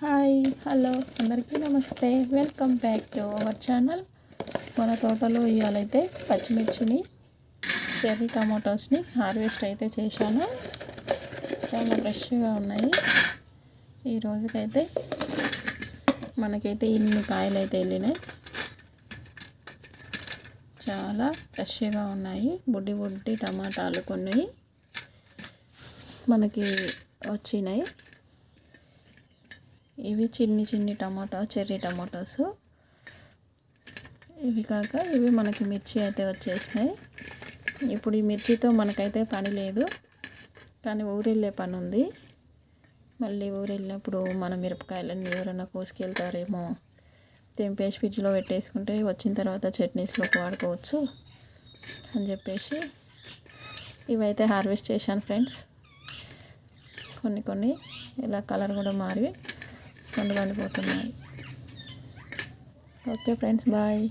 Hi hello. అందరికీ నమస్తే. Welcome back to our channel. మన తోటలో ఇవాళైతే పచ్చిమిర్చిని చెర్రీ టమాటోస్ని హార్వెస్ట్ అయితే చేశాను. చాలా ఫ్రెష్గా ఉన్నాయి. ఈ రోజుకైతే మనకైతే ఇన్ని కాయలు అయితే వెళ్ళినాయి. చాలా ఫ్రెష్గా ఉన్నాయి. బుడ్డి బుడ్డి టమాటాలు కొన్ని మనకి వచ్చినాయి. ఇవి చిన్ని చిన్ని టమాటా చెర్రీ టమాటోస్. ఇవి కాక ఇవి మనకి మిర్చి అయితే వచ్చేసినాయి. ఇప్పుడు ఈ మిర్చితో మనకైతే పని లేదు. కానీ ఊరెళ్ళే పని ఉంది మళ్ళీ ఊరు వెళ్ళినప్పుడు మన మిరపకాయలన్నీ ఎవరైనా కోసుకెళ్తారేమో తెంపేసి ఫ్రిడ్జ్లో పెట్టేసుకుంటే వచ్చిన తర్వాత చట్నీస్లోకి వాడుకోవచ్చు అని చెప్పేసి ఇవైతే హార్వెస్ట్ చేశాను ఫ్రెండ్స్. కొన్ని కొన్ని ఇలా కలర్ కూడా మారి పండు పండిపోతున్నాయి ఓకే ఫ్రెండ్స్ బాయ్.